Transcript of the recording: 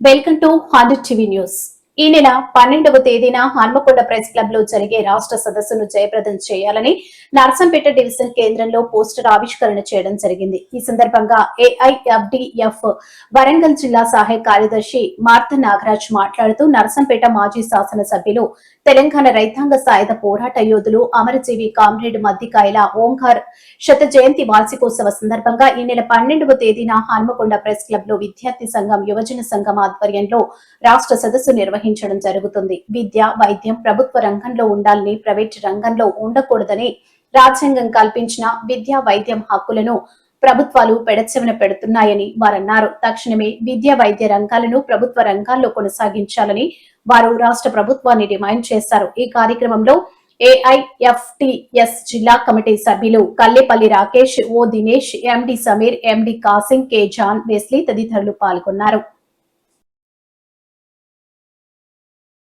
welcome to hundred TV news ఈ నెల పన్నెండవ తేదీన హన్మకొండ ప్రెస్ క్లబ్లో జరిగే రాష్ట్ర సదస్సును జయప్రదం చేయాలని నర్సంపేట డివిజన్ కేంద్రంలో పోస్టర్ ఆవిష్కరణ చేయడం జరిగింది. ఈ సందర్భంగా ఏఐఎఫ్డిఎఫ్ వరంగల్ జిల్లా సహాయ కార్యదర్శి మార్త నాగరాజ్ మాట్లాడుతూ నర్సంపేట మాజీ శాసనసభ్యులు తెలంగాణ రైతాంగ సాయుధ పోరాట యోధులు అమరజీవి కామ్రేడ్ మద్దికాయల ఓంకార్ శత జయంతి వార్షికోత్సవ సందర్భంగా ఈ నెల పన్నెండవ తేదీన హన్మకొండ ప్రెస్ క్లబ్లో విద్యార్థి సంఘం యువజన సంఘం ఆధ్వర్యంలో రాష్ట్ర సదస్సు నిర్వహించడం జరుగుతుంది. విద్య వైద్యం ప్రభుత్వ రంగంలో ఉండాలని ప్రైవేట్ రంగంలో ఉండకూడదని రాజ్యాంగం కల్పించిన విద్యా వైద్యం హక్కులను ప్రభుత్వాలు పెడచెవిన పెడుతున్నాయని వారన్నారు. తక్షణమే విద్య వైద్య రంగాలను ప్రభుత్వ రంగాల్లో కొనసాగించాలని వారు రాష్ట్ర ప్రభుత్వాన్ని డిమాండ్ చేశారు. ఈ కార్యక్రమంలో ఏఐఎఫ్టిఎస్ జిల్లా కమిటీ సభ్యులు Kallepalli Rakesh O Dinesh MD Sameer MD Kasim K John Wesley తదితరులు పాల్గొన్నారు.